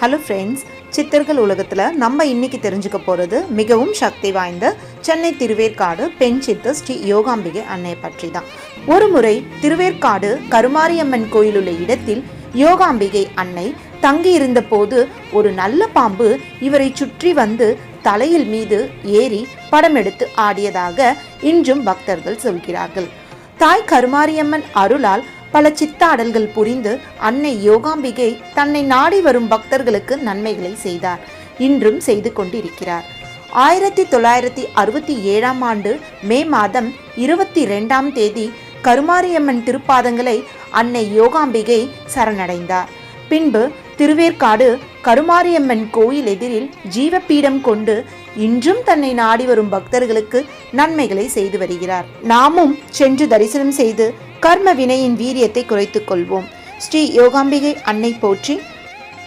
Hello friends சித்தர்கள் உலகத்தில் நம்ம இன்னைக்கு தெரிஞ்சுக்க போகிறது மிகவும் சக்தி வாய்ந்த சென்னை திருவேற்காடு பெண் சித்தர் ஸ்ரீ யோகாம்பிகை அன்னை பற்றி தான் ஒரு முறை திருவேற்காடு கருமாரியம்மன் கோயில் உள்ள இடத்தில் யோகாம்பிகை அன்னை தங்கியிருந்த போது ஒரு நல்ல பாம்பு இவரை சுற்றி வந்து தலையில் மீது ஏறி படம் எடுத்து ஆடியதாக இன்றும் பக்தர்கள் சொல்கிறார்கள். தாய் கருமாரியம்மன் அருளால் பல சித்தாடல்கள் புரிந்து அன்னை யோகாம்பிகை தன்னை நாடி வரும் பக்தர்களுக்கு நன்மைகளை செய்தார். இன்றும் செய்து கொண்டிருக்கிறார். ஆயிரத்தி தொள்ளாயிரத்தி அறுபத்தி ஏழாம் ஆண்டு மே மாதம் இருபத்தி ரெண்டாம் தேதி கருமாரியம்மன் திருப்பாதங்களை அன்னை யோகாம்பிகை சரணடைந்தார். பின்பு திருவேற்காடு கருமாரியம்மன் கோயில் எதிரில் ஜீவப்பீடம் கொண்டு இன்றும் தன்னை நாடி வரும் பக்தர்களுக்கு நன்மைகளை செய்து வருகிறார். நாமும் சென்று தரிசனம் செய்து கர்ம வினையின் வீரியத்தை குறைத்துக் கொள்வோம். ஸ்ரீ யோகாம்பிகை அன்னை போற்றி